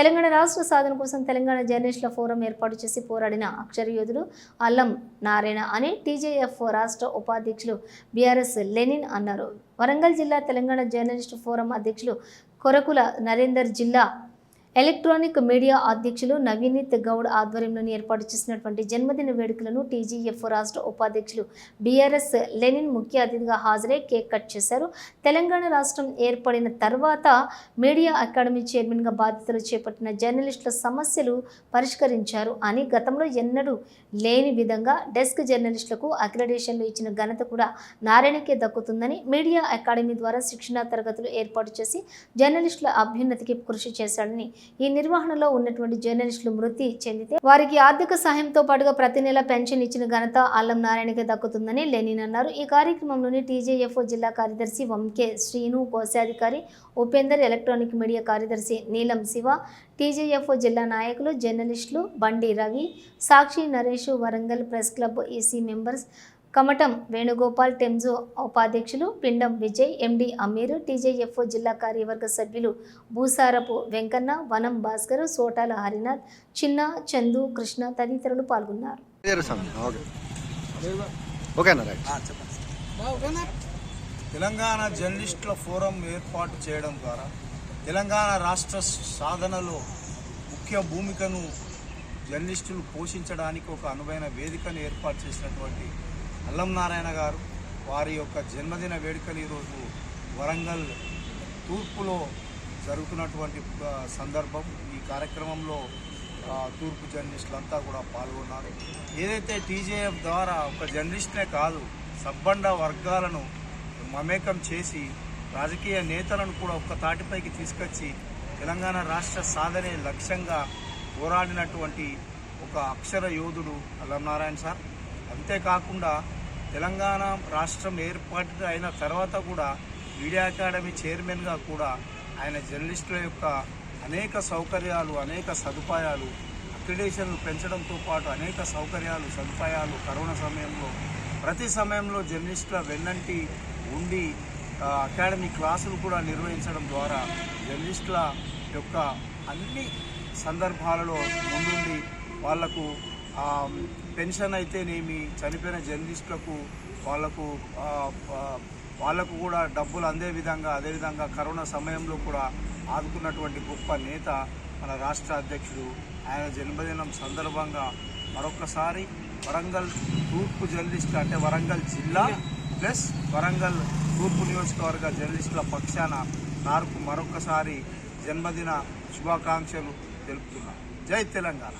తెలంగాణ రాష్ట్ర సాధన కోసం తెలంగాణ జర్నలిస్టుల ఫోరం ఏర్పాటు చేసి పోరాడిన అక్షర యోధుడు అల్లం నారాయణ అని టీజేఎఫ్ రాష్ట్ర ఉపాధ్యక్షులు బీఆర్ఎస్ లెనిన్ అన్నారు. వరంగల్ జిల్లా తెలంగాణ జర్నలిస్టు ఫోరం అధ్యక్షులు కొరకుల నరేందర్ జిల్లా ఎలక్ట్రానిక్ మీడియా అధ్యక్షులు నవీనీత్ గౌడ్ ఆధ్వర్యంలోని ఏర్పాటు చేసినటువంటి జన్మదిన వేడుకలను టీజీఎఫ్ రాష్ట్ర ఉపాధ్యక్షులు బీఆర్ఎస్ లెనిన్ ముఖ్య అతిథిగా హాజరై కేక్ కట్ చేశారు. తెలంగాణ రాష్ట్రం ఏర్పడిన తర్వాత మీడియా అకాడమీ చైర్మన్గా బాధ్యతలు చేపట్టిన జర్నలిస్టుల సమస్యలు పరిష్కరించారు అని గతంలో ఎన్నడూ లేని విధంగా డెస్క్ జర్నలిస్టులకు అక్రిడేషన్లు ఇచ్చిన ఘనత కూడా నారాయణకే దక్కుతుందని మీడియా అకాడమీ ద్వారా శిక్షణా తరగతులు ఏర్పాటు చేసి జర్నలిస్టుల అభ్యున్నతికి కృషి చేశాడని ఈ నిర్వహణలో ఉన్నటువంటి జర్నలిస్టులు మృతి చెందితే వారికి ఆర్థిక సహాయంతో పాటుగా ప్రతి నెల పెన్షన్ ఇచ్చిన ఘనత అల్లం నారాయణకే దక్కుతుందని లెనిన్ అన్నారు. ఈ కార్యక్రమంలోని టీజేఎఫ్ఓ జిల్లా కార్యదర్శి వంకే శ్రీను కోశాధికారి ఉపేందర్ ఎలక్ట్రానిక్ మీడియా కార్యదర్శి నీలం శివ టీజేఎఫ్ఓ జిల్లా నాయకులు జర్నలిస్టులు Bandi Ravi Sakshi Naresh Warangal press club EC members Kamatam Venugopal టెంజో ఉపాధ్యక్షులు పిండం విజయ్ ఎండి అమీర్ టీజేఎఫ్ఓ జిల్లా కార్యవర్గ సభ్యులు భూసారపు వెంకన్న వనం భాస్కర్ సోటాల హరినాథ్ చిన్న చందు కృష్ణ తదితరులు పాల్గొన్నారు. తెలంగాణ జర్నలిస్టుల ఫోరం ఏర్పాటు చేయడం ద్వారా తెలంగాణ రాష్ట్ర సాధనలో ముఖ్య భూమికను జర్నలిస్టులు పోషించడానికి ఒక అనువైన వేదికను ఏర్పాటు చేసినటువంటి అల్లం నారాయణ గారు వారి యొక్క జన్మదిన వేడుకలు ఈరోజు వరంగల్ తూర్పులో జరుగుతున్నటువంటి సందర్భం. ఈ కార్యక్రమంలో తూర్పు జర్నలిస్టులంతా కూడా పాల్గొన్నారు. ఏదైతే టీజేఎఫ్ ద్వారా ఒక జర్నలిస్టే కాదు సబ్బండ వర్గాలను మమేకం చేసి రాజకీయ నేతలను కూడా ఒక్క తాటిపైకి తీసుకొచ్చి తెలంగాణ రాష్ట్ర సాధనే లక్ష్యంగా పోరాడినటువంటి ఒక అక్షర యోధుడు అల్లం నారాయణ సార్. అంతేకాకుండా తెలంగాణ రాష్ట్రం ఏర్పాటు అయిన తర్వాత కూడా మీడియా అకాడమీ చైర్మన్గా కూడా ఆయన జర్నలిస్టుల యొక్క అనేక సౌకర్యాలు అనేక సదుపాయాలు అక్రిడేషన్లు పెంచడంతో పాటు అనేక సౌకర్యాలు సదుపాయాలు కరోనా సమయంలో ప్రతి సమయంలో జర్నలిస్టుల వెన్నంటి ఉండి అకాడమీ క్లాసులు కూడా నిర్వహించడం ద్వారా జర్నలిస్టుల యొక్క అన్ని సందర్భాలలో ముందుండి వాళ్ళకు పెన్షన్ అయితేనేమి చనిపోయిన జర్నలిస్టులకు వాళ్ళకు వాళ్ళకు వాళ్ళకు కూడా డబ్బులు అందే విధంగా అదేవిధంగా కరోనా సమయంలో కూడా ఆదుకున్నటువంటి గొప్ప నేత మన రాష్ట్ర అధ్యక్షుడు. ఆయన జన్మదినం సందర్భంగా మరొకసారి వరంగల్ తూర్పు జర్నలిస్ట్ అంటే వరంగల్ జిల్లా ప్లస్ వరంగల్ తూర్పు నియోజకవర్గ జర్నలిస్టుల పక్షాన నాకు మరొకసారి జన్మదిన శుభాకాంక్షలు తెలుపుతున్నాను. జై తెలంగాణ.